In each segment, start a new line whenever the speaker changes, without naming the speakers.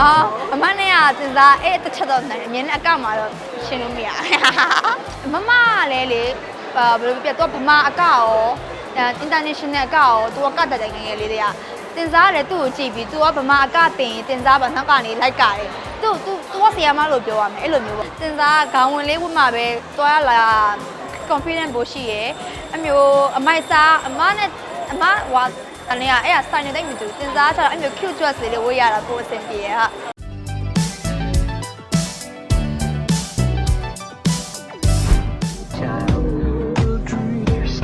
အော်မမနဲ့ကစဉ်းစားအဲ့တစ်ချက်တော့နိုင်တယ်အမြင်နဲ့အကမှာတော့ရှင်းလို့မရမမကလည်းလေအာဘယ်လိုပြတော့ဗမာအကရောအဲ international အကရောသူကကတတိုင်ငယ်ငယ်လေးတွေကတင်စားရတယ်သူ့ကိုကြည့်ပြီးသူကဗမာအကတင်တင်စားပါနောက်ကနေလိုက်ကြတယ်သူ့သူ့သူကဆီယာမလို့ပြောရမယ်အဲ့လိုမျိုးပေါ့တင်စားခေါင်းဝင်လေးဝတ်မှာပဲတွားရလာ confident ပိုရှိရယ်အမျိုးအမိုက်စားအမနဲ့အမဟို အနေကအဲ့ဒါ style နဲ့တိတ်မတူတင်စားချတော့အမျိုး cute dress လေးတွေဝတ်ရတာကိုအဆင်ပြေရဟာ
Childhood dreams,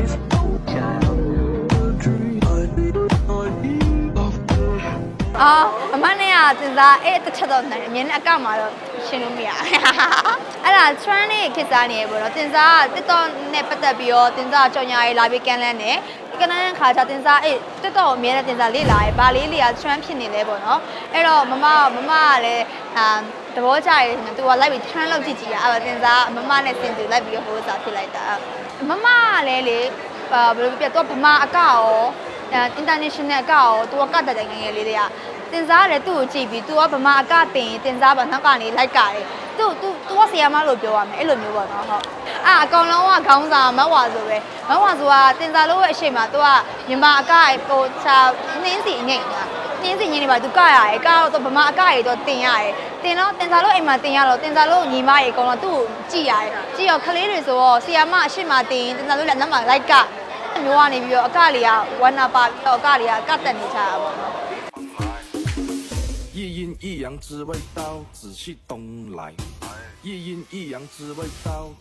childhood dreams. I need, I need of the
အော်အမနဲ့ကတင်စားအဲ့တစ်ချက်တော့နိုင်တယ်အမြင်နဲ့အကောက်မှာတော့ ရှင်းလို့မရအဲ့ဒါ trend နဲ့ခေတ်စားနေရပေါ့နော်တင်စားက TikTok နဲ့ပတ်သက်ပြီးတော့တင်စားကြော်ညာရေးလာပြီးကန်လန်းနဲ့ကန်လန်းခါကျတင်စားအဲ့ TikTok ကိုအမြဲတမ်းတင်စားလေ့လာရဲဘာလေးလေးက trend ဖြစ်နေလဲပေါ့နော်အဲ့တော့မမမမကလည်းအာသဘောကျရဲသူကလိုက်ပြီး trend လောက်ကြည့်ကြည့်ရအဲ့တော့တင်စားမမနဲ့စင်တူလိုက်ပြီးဟိုးစားဖြစ်လိုက်တာမမကလည်းလေအာဘယ်လိုပြတော့ဗမာအကရောအဲ international အကရောသူကကတ်တဲ့ငယ်ငယ်လေးတွေက တင်စားရတယ်သူ့ကိုကြည့်ပြီး तू ကဗမာအကတင်တင်စားပါနောက်ကနေလိုက်ကာတယ်သူ तू तू ကဆီယာမလို့ပြောရမယ်အဲ့လိုမျိုးပေါ့နော်ဟုတ်အာအကောင်လုံးကခေါင်းစာမဝါဆိုပဲမဝါဆိုတာတင်စားလို့ရဲ့အရှိမ तू ကမြန်မာအကဟိုချာနှင်းစီငိမ့်တာနှင်းစီငိမ့်နေပါ तू ကရရဲကတော့ तू ဗမာအကရေတော့တင်ရတယ်တင်တော့တင်စားလို့အိမ်မှာတင်ရတော့တင်စားလို့ညီမရေအကောင်တော့သူ့ကိုကြည့်ရတယ်ကြည့်ရောကလေးတွေဆိုတော့ဆီယာမအရှိမတင်တင်စားလို့လည်းနောက်မှလိုက်ကမျိုးကနေပြီးတော့အကလေးကဝမ်းနာပါပြီးတော့အကလေးကကတ်တက်နေကြတာပေါ့နော်
一 ် 阴一阳之谓道，仔细东来。一阴一阳之谓道。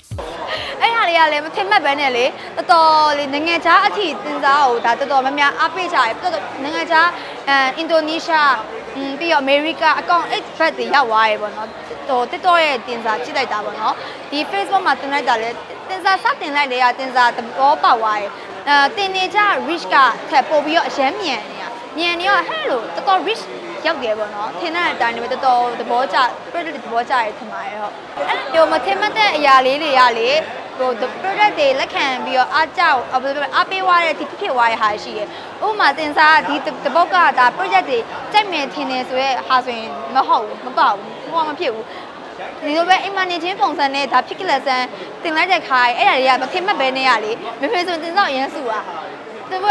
အဲ့ဟာလေးကလည်းမထင်မှတ်ပဲနဲ့လေတော်တော်လေးနိုင်ငံခြားအထိတင်စားကိုဒါတော်တော်များများအားပေးကြတယ်တော်တော်နိုင်ငံခြားအဲအင်ဒိုနီးရှားอืมပြီးတော့အမေရိကအကောင့်8ဘတ်တွေရောက်သွားရေပေါ့နော်တော် TikTok ရဲ့တင်စားကြည့်လိုက်တာပေါ့နော်ဒီ Facebook မှာတင်လိုက်တာလေတင်စားစတင်လိုက်လေကတင်စားသဘောပေါက်သွားရေအဲတင်နေကြ rich ကထပ်ပို့ပြီးတော့အရမ်းမြန်နေတာမြန်နေတော့ဟဲ့လို့တော်တော် rich ရောက်တယ်ပေါ့နော်ထင်တဲ့အတိုင်းပဲတော်တော်သဘောကျ product သဘောကျရထင်ပါတယ်ဟုတ်အဲ့လိုမထင်မှတ်တဲ့အရာလေးတွေကလေဟို the product တွေလက်ခံပြီးတော့အားကြောက်ဘယ်လိုလဲအားပေးသွားတဲ့ဒီဖြစ်သွားတဲ့ဟာရှိတယ်ဥပမာတင်စားဒီတပုတ်ကဒါ project တွေကြိုက်မယ်ထင်နေဆိုရဲဟာဆိုရင်မဟုတ်ဘူးမပေါ့ဘူးဘာမှမဖြစ်ဘူးဒီလိုပဲအိမ်မနေချင်းပုံစံနဲ့ဒါဖြစ်ကလဆန်တင်လိုက်တဲ့ခါအဲ့ဒါတွေကမထင်မှတ်ပဲနေရလေမဖေဆိုတင်စားအရင်စုอ่ะ သူက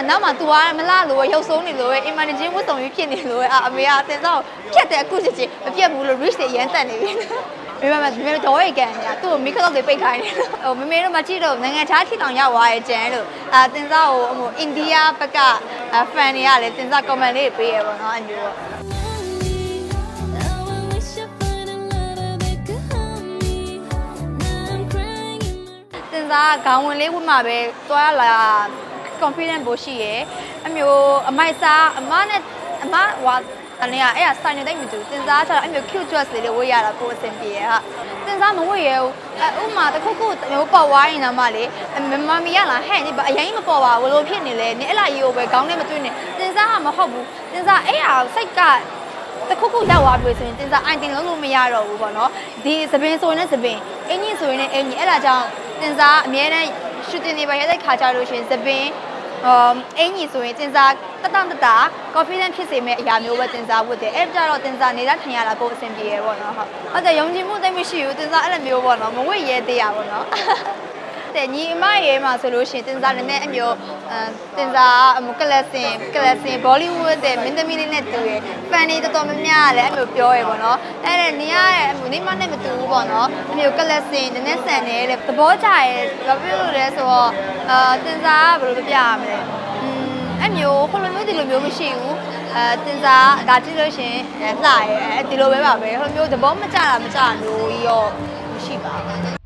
အနောက်မှာ तू ကမလားလို့ရုပ်ဆုံးနေလို့ပဲအင်မန်ဂျင်းဝတ်စုံကြီးဖြစ်နေလို့အာအမေကတင်စားကိုဖြတ်တယ်အခုချက်ချင်းမပြတ်ဘူးလို့ reach တွေရမ်းတက်နေပြီမိမမမိမတော့ရေကန်ညာသူ့ကိုမိခတော့တွေပိတ်ခိုင်းတယ်ဟိုမမေတို့မကြည့်တော့နိုင်ငံခြားထိတောင်ရောက်သွားရဲ့ကျန်လို့အာတင်စားကိုဟိုအိန္ဒိယဘက်ကဖန်တွေကလည်းတင်စား comment လေးပေးရပေါ့နော်အမျိုး
Now I wish I find a lover that could help me. Now I'm crying in my
တင်စားခေါင်းဝင်လေးဝတ်မှာပဲတွားလာ confident ဘို့ရှိရယ်အမျိုးအမိုက်စားအမနဲ့အမဟွာအနေကအဲ့ဒါ style နဲ့တိတ်မတူတင်စားချတော့အမျိုး cute dress လေးတွေဝတ်ရတာကိုအဆင်ပြေရဟာတင်စားမဝတ်ရဘူးအဲဥမာတစ်ခုခုမျိုးပေါ်ဝိုင်းနေတာမှလေမမမီရလားဟဲ့ဒီအရင်မပေါ်ပါဘူးလို့ဖြစ်နေလေနင်အဲ့လာကြီးကိုပဲခေါင်းနဲ့မတွေ့နေတင်စားကမဟုတ်ဘူးတင်စားအဲ့ဟာစိတ်ကတခုခုရောက်သွားပြီဆိုရင်တင်စားအိုင်တင်လုံးလို့မရတော့ဘူးပေါ့နော်ဒီသပင်ဆိုရင်လည်းသပင်အင်ကြီးဆိုရင်လည်းအင်ကြီးအဲ့ဒါကြောင့်တင်စားအများနဲ့ ရှူတင်နေပါရတဲ့ခါကြလို့ရှိရင်သပင်အမ်အင်ကြီးဆိုရင်တင်စားတတတတာ confident ဖြစ်စေမယ့်အရာမျိုးပဲတင်စားဝတ်တယ်အဲ့ဒါကြတော့တင်စားနေတာထင်ရတာပိုအဆင်ပြေရပေါ့နော်ဟုတ်ဟုတ်တယ်ယုံကြည်မှုသိပ်မရှိဘူးတင်စားအဲ့လိုမျိုးပေါ့နော်မဝတ်ရဲသေးရပေါ့နော်တဲ့ညီအမရေမှာဆိုလို့ရှိရင်တင်စားလည်းနဲ့အမျိုး အဲတင်စားအမကလစင်ကလစင်ဘောလိဝုဒ်တဲ့မင်းသမီးလေးနဲ့တူရယ်ဖန်နေတော်တော်များများလည်းအမျိုးပြောရယ်ပေါ့နော်အဲ့ဒါနေရတဲ့အမျိုးနေမနဲ့မတူဘူးပေါ့နော်အမျိုးကလစင်နည်းနည်းဆန်နေတဲ့သဘောကျရယ်ဘာဖြစ်လို့လဲဆိုတော့အာတင်စားကဘယ်လိုပြရမလဲอืมအမျိုးဟိုလိုမျိုးဒီလိုမျိုးမရှိဘူးအဲတင်စားဒါကြည့်လို့ရှိရင်အဲလှရယ်အဲဒီလိုပဲပါပဲဟိုလိုမျိုးသဘောမကျတာမကျတာမျိုးကြီးရောမရှိပါဘူး